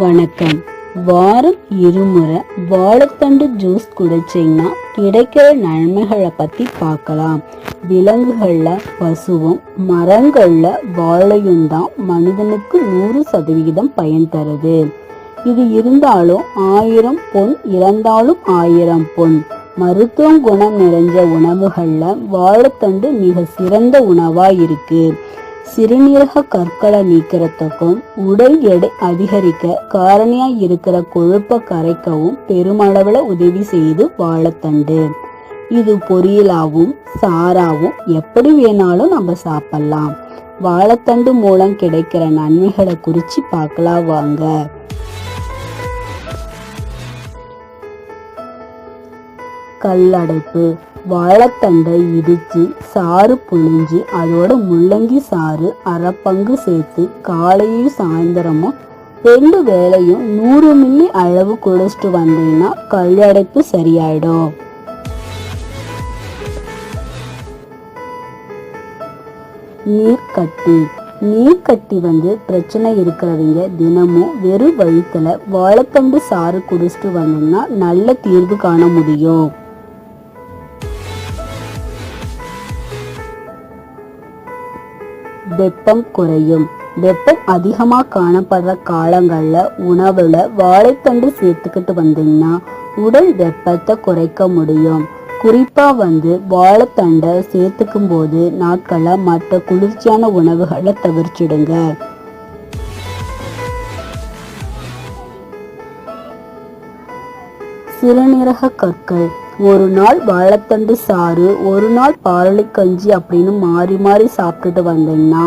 வணக்கம். வாரம் இருமுறை வாழைத்தண்டு ஜூஸ் குடிச்சிங்கன்னா கிடைக்கிற நன்மைகளை பற்றி பார்க்கலாம். விலங்குகளில் பசுவும் மரங்களில் வாழையும் தான் மனிதனுக்கு நூறு சதவிகிதம் பயன் தருது. இது இருந்தாலும் ஆயிரம் பொன் இறந்தாலும் ஆயிரம் பொன். மருத்துவம் குணம் நிறைஞ்ச உணவுகளில் வாழைத்தண்டு மிக சிறந்த உணவாக இருக்கு. சிறுநீரக கற்களை நீக்கிறதுக்கும் உடல் எடை அதிகரிக்க காரணியா இருக்கிற கொழுப்பை கரைக்கவும் பெருமளவுல உதவி செய்து வாழைத்தண்டு. இது பொரியலாவும் சாராவும் எப்படி வேணாலும் நம்ம சாப்பிடலாம். வாழைத்தண்டு மூலம் கிடைக்கிற நன்மைகளை குறித்து பார்க்கலாம் வாங்க. கல்லடைப்பு வாழைத்தண்டை இடித்து சாறு புழிஞ்சு அதோட முள்ளங்கி சாறு அரை பங்கு சேர்த்து காலையும் சாயந்தரமும் ரெண்டு வேளையும் நூறு மில்லி அளவு குடிச்சிட்டு வந்தீங்கன்னா கல்லடைப்பு சரியாயிடும். நீர்க்கட்டி. நீர்க்கட்டி வந்து பிரச்சனை இருக்கிறவங்க தினமும் வெறும் வயிற்றுல வாழைத்தண்டு சாறு குடிச்சிட்டு வந்தீங்கன்னா நல்ல தீர்வு காண முடியும். வெப்பம் குறையும். வெப்பம் அதிகமாக காணப்படுற காலங்களில் உணவில் வாழைத்தண்டு சேர்த்துக்கிட்டு வந்தீங்கன்னா உடல் வெப்பத்தை குறைக்க முடியும். குறிப்பாக வந்து வாழைத்தண்டை சேர்த்துக்கும் போது நாட்களில் மற்ற குளிர்ச்சியான உணவுகளை தவிர்த்துடுங்க சிறுநீரக கற்கள் ஒரு நாள் வாழைத்தண்டு சாறு ஒரு நாள் பாரளி கஞ்சி அப்படின்னு மாறி மாறி சாப்பிட்டுட்டு வந்தீங்கன்னா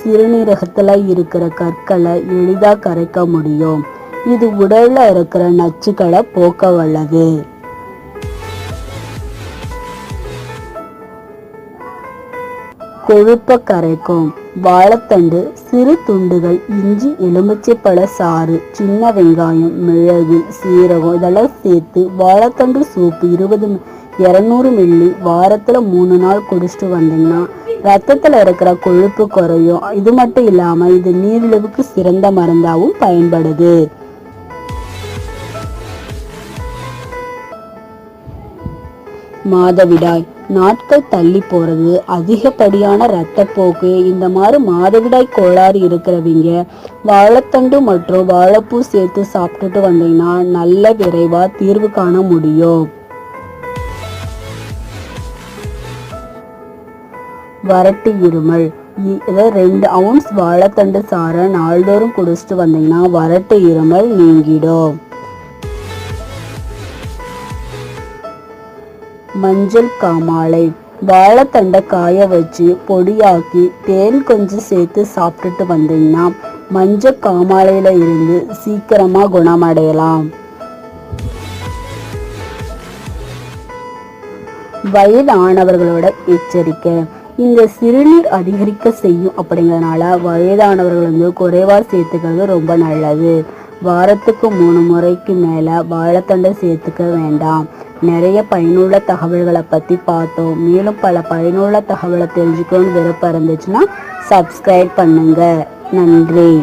சிறுநீரகத்துல இருக்கிற கற்களை எளிதா கரைக்க முடியும். இது உடல்ல இருக்கிற நச்சுக்களை போக்க வல்லது. கொழுப்ப கரைக்கும். வாழைத்தண்டு சிறு துண்டுகள் இஞ்சி எலுமிச்சைப்பழ சாறு சின்ன வெங்காயம் மிளகு சீரகம் இதெல்லாம் சேர்த்து வாழைத்தண்டு சூப்பு இருபது இரநூறு மில்லி வாரத்தில் மூணு நாள் குடிச்சிட்டு வந்தீங்கன்னா ரத்தத்தில் இருக்கிற கொழுப்பு குறையும். இது மட்டும் இல்லாமல் இது நீரிழிவுக்கு சிறந்த மருந்தாகவும் பயன்படுது. மாதவிடாய். நாட்கள் தள்ளி போறது அதிகப்படியான இரத்தப்போக்கு இந்த மாதிரி மாதவிடாய் கோளாறு இருக்கிறவங்க வாழைத்தண்டு மற்றும் வாழைப்பூ சேர்த்து சாப்பிட்டுட்டு வந்தீங்கன்னா நல்ல விரைவா தீர்வு காண முடியும். வறட்டு இருமல். இதை ரெண்டு அவுன்ஸ் வாழைத்தண்டு சாறை நாள்தோறும் குடிச்சிட்டு வந்தீங்கன்னா வறட்டு இருமல் நீங்கிடும். மஞ்சள் காமாலை. வாழைத்தண்டை காய வச்சு பொடியாக்கி தேன் கொஞ்சம் சேர்த்து சாப்பிட்டுட்டு வந்தீங்கன்னா மஞ்சள் காமாலையில் இருந்து சீக்கிரமா குணமடையலாம். வயதானவர்களோட எச்சரிக்கை. இந்த சிறுநீர் அதிகரிக்க செய்யும் அப்படிங்கறதுனால வயதானவர்கள் வந்து குறைவாக சேர்த்துக்கிறது ரொம்ப நல்லது. வாரத்துக்கு மூணு முறைக்கு மேல வாழைத்தண்டை சேர்த்துக்க வேண்டாம். நிறைய பயனுள்ள தகவல்களை பற்றி பார்த்தோம். மேலும் பல பயனுள்ள தகவலை தெரிஞ்சுக்கணும்னு விருப்பம் இருந்துச்சுன்னா சப்ஸ்கிரைப் பண்ணுங்கள் நன்றி.